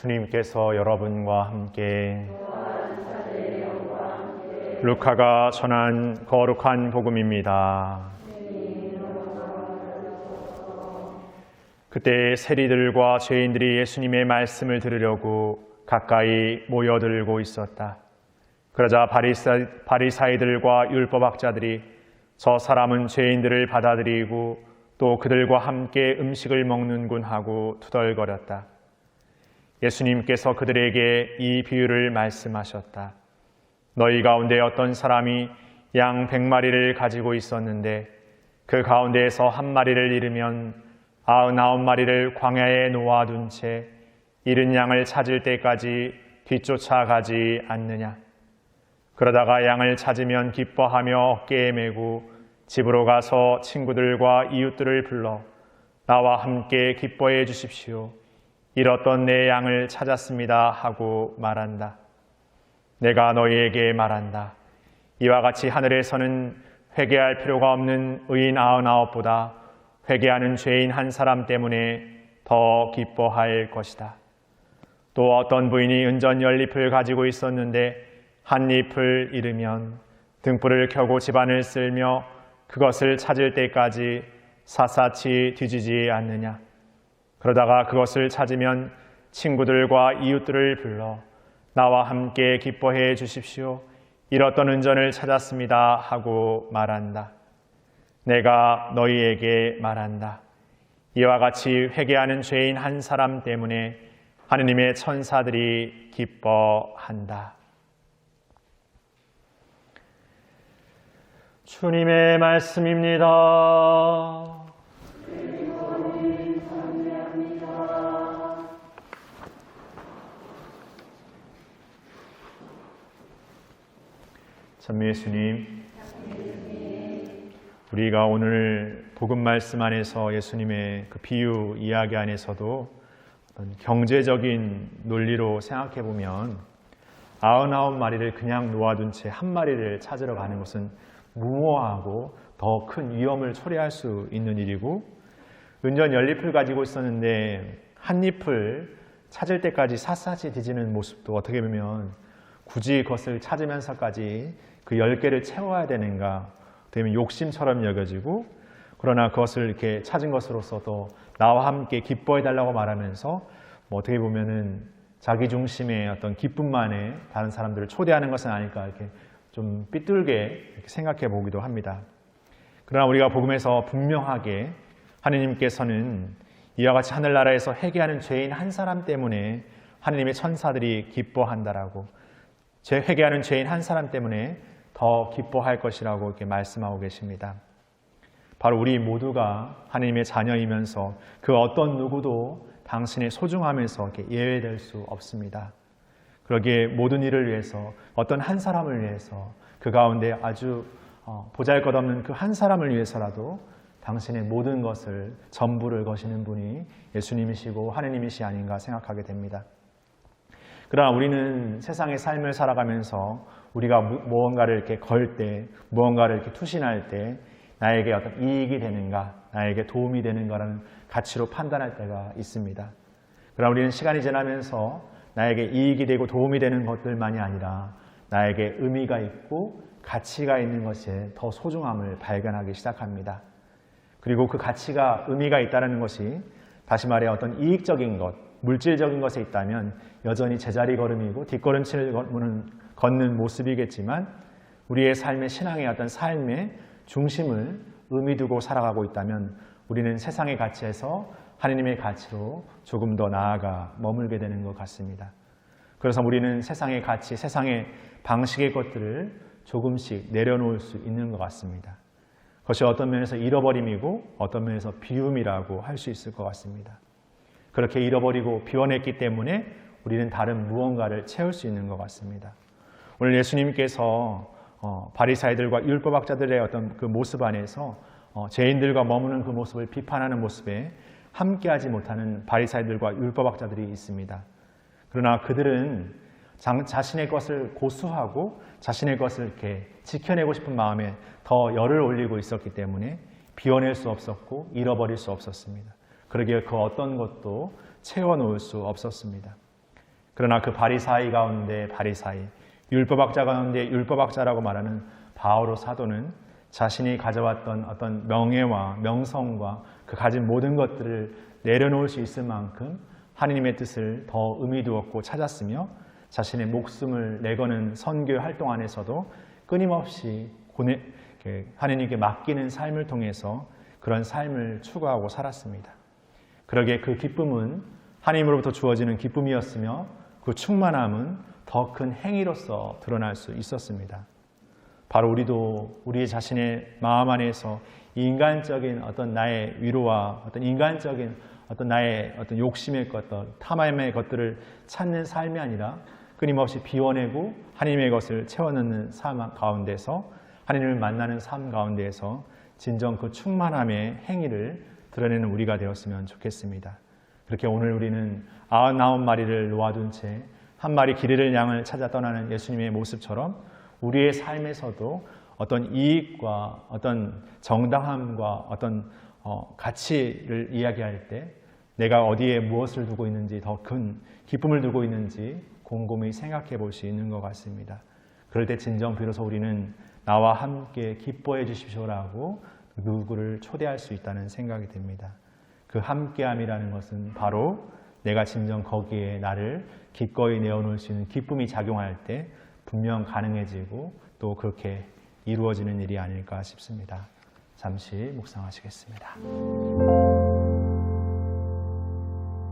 주님께서 여러분과 함께 루카가 전한 거룩한 복음입니다. 그때 세리들과 죄인들이 예수님의 말씀을 들으려고 가까이 모여들고 있었다. 그러자 바리사, 바리사이들과 율법학자들이 저 사람은 죄인들을 받아들이고 또 그들과 함께 음식을 먹는군 하고 투덜거렸다. 예수님께서 그들에게 이 비유를 말씀하셨다. 너희 가운데 어떤 사람이 양 백마리를 가지고 있었는데 그 가운데에서 한 마리를 잃으면 아흔아홉 마리를 광야에 놓아둔 채 잃은 양을 찾을 때까지 뒤쫓아가지 않느냐. 그러다가 양을 찾으면 기뻐하며 어깨에 메고 집으로 가서 친구들과 이웃들을 불러 나와 함께 기뻐해 주십시오. 잃었던 내 양을 찾았습니다 하고 말한다. 내가 너희에게 말한다. 이와 같이 하늘에서는 회개할 필요가 없는 의인 아흔아홉보다 회개하는 죄인 한 사람 때문에 더 기뻐할 것이다. 또 어떤 부인이 은전 연잎을 가지고 있었는데 한 잎을 잃으면 등불을 켜고 집안을 쓸며 그것을 찾을 때까지 샅샅이 뒤지지 않느냐. 그러다가 그것을 찾으면 친구들과 이웃들을 불러 나와 함께 기뻐해 주십시오. 잃었던 은전을 찾았습니다. 하고 말한다. 내가 너희에게 말한다. 이와 같이 회개하는 죄인 한 사람 때문에 하느님의 천사들이 기뻐한다. 주님의 말씀입니다. 찬미 예수님, 우리가 오늘 복음 말씀 안에서 예수님의 그 비유 이야기 안에서도 경제적인 논리로 생각해 보면 아흔아홉 마리를 그냥 놓아둔 채 한 마리를 찾으러 가는 것은 무모하고 더 큰 위험을 초래할 수 있는 일이고 은전 연잎을 가지고 있었는데 한 잎을 찾을 때까지 샅샅이 뒤지는 모습도 어떻게 보면 굳이 그것을 찾으면서까지 그 열 개를 채워야 되는가 되면 욕심처럼 여겨지고 그러나 그것을 이렇게 찾은 것으로서도 나와 함께 기뻐해 달라고 말하면서 뭐 어떻게 보면은 자기 중심의 어떤 기쁨만에 다른 사람들을 초대하는 것은 아닐까 이렇게 좀 삐뚤게 이렇게 생각해 보기도 합니다. 그러나 우리가 복음에서 분명하게 하느님께서는 이와 같이 하늘나라에서 회개하는 죄인 한 사람 때문에 하느님의 천사들이 기뻐한다라고 제 회개하는 죄인 한 사람 때문에 더 기뻐할 것이라고 이렇게 말씀하고 계십니다. 바로 우리 모두가 하느님의 자녀이면서 그 어떤 누구도 당신의 소중함에서 예외될 수 없습니다. 그러기에 모든 일을 위해서 어떤 한 사람을 위해서 그 가운데 아주 보잘 것 없는 그 한 사람을 위해서라도 당신의 모든 것을 전부를 거시는 분이 예수님이시고 하느님이시 아닌가 생각하게 됩니다. 그러나 우리는 세상의 삶을 살아가면서 우리가 무언가를 이렇게 걸 때, 무언가를 이렇게 투신할 때 나에게 어떤 이익이 되는가, 나에게 도움이 되는가라는 가치로 판단할 때가 있습니다. 그러나 우리는 시간이 지나면서 나에게 이익이 되고 도움이 되는 것들만이 아니라 나에게 의미가 있고 가치가 있는 것에 더 소중함을 발견하기 시작합니다. 그리고 그 가치가 의미가 있다는 것이 다시 말해 어떤 이익적인 것, 물질적인 것에 있다면 여전히 제자리 걸음이고 뒷걸음치를 걷는 모습이겠지만 우리의 삶의 신앙의 어떤 삶의 중심을 의미 두고 살아가고 있다면 우리는 세상의 가치에서 하느님의 가치로 조금 더 나아가 머물게 되는 것 같습니다. 그래서 우리는 세상의 가치, 세상의 방식의 것들을 조금씩 내려놓을 수 있는 것 같습니다. 그것이 어떤 면에서 잃어버림이고 어떤 면에서 비움이라고 할 수 있을 것 같습니다. 그렇게 잃어버리고 비워냈기 때문에 우리는 다른 무언가를 채울 수 있는 것 같습니다. 오늘 예수님께서 어, 바리사이들과 율법학자들의 어떤 그 모습 안에서 어, 죄인들과 머무는 그 모습을 비판하는 모습에 함께하지 못하는 바리사이들과 율법학자들이 있습니다. 그러나 그들은 자, 자신의 것을 고수하고 자신의 것을 이렇게 지켜내고 싶은 마음에 더 열을 올리고 있었기 때문에 비워낼 수 없었고 잃어버릴 수 없었습니다. 그러기에 그 어떤 것도 채워놓을 수 없었습니다. 그러나 그 바리사이 가운데 바리사이, 율법학자 가운데 율법학자라고 말하는 바오로 사도는 자신이 가져왔던 어떤 명예와 명성과 그 가진 모든 것들을 내려놓을 수 있을 만큼 하느님의 뜻을 더 의미 두었고 찾았으며 자신의 목숨을 내거는 선교 활동 안에서도 끊임없이 하느님께 맡기는 삶을 통해서 그런 삶을 추구하고 살았습니다. 그러기에 그 기쁨은 하나님으로부터 주어지는 기쁨이었으며 그 충만함은 더 큰 행위로서 드러날 수 있었습니다. 바로 우리도 우리 자신의 마음 안에서 인간적인 어떤 나의 위로와 어떤 인간적인 어떤 나의 어떤 욕심의 것들, 탐함의 것들을 찾는 삶이 아니라 끊임없이 비워내고 하나님의 것을 채워넣는 삶 가운데서 하나님을 만나는 삶 가운데에서 진정 그 충만함의 행위를 드러내는 우리가 되었으면 좋겠습니다. 그렇게 오늘 우리는 아흔아홉 마리를 놓아둔 채 한 마리 기르를 양을 찾아 떠나는 예수님의 모습처럼 우리의 삶에서도 어떤 이익과 어떤 정당함과 어떤 어, 가치를 이야기할 때 내가 어디에 무엇을 두고 있는지 더 큰 기쁨을 두고 있는지 곰곰이 생각해 볼 수 있는 것 같습니다. 그럴 때 진정 비로소 우리는 나와 함께 기뻐해 주십시오라고 누구를 초대할 수 있다는 생각이 듭니다. 그 함께함이라는 것은 바로 내가 진정 거기에 나를 기꺼이 내어놓을 수 있는 기쁨이 작용할 때 분명 가능해지고 또 그렇게 이루어지는 일이 아닐까 싶습니다. 잠시 묵상하시겠습니다.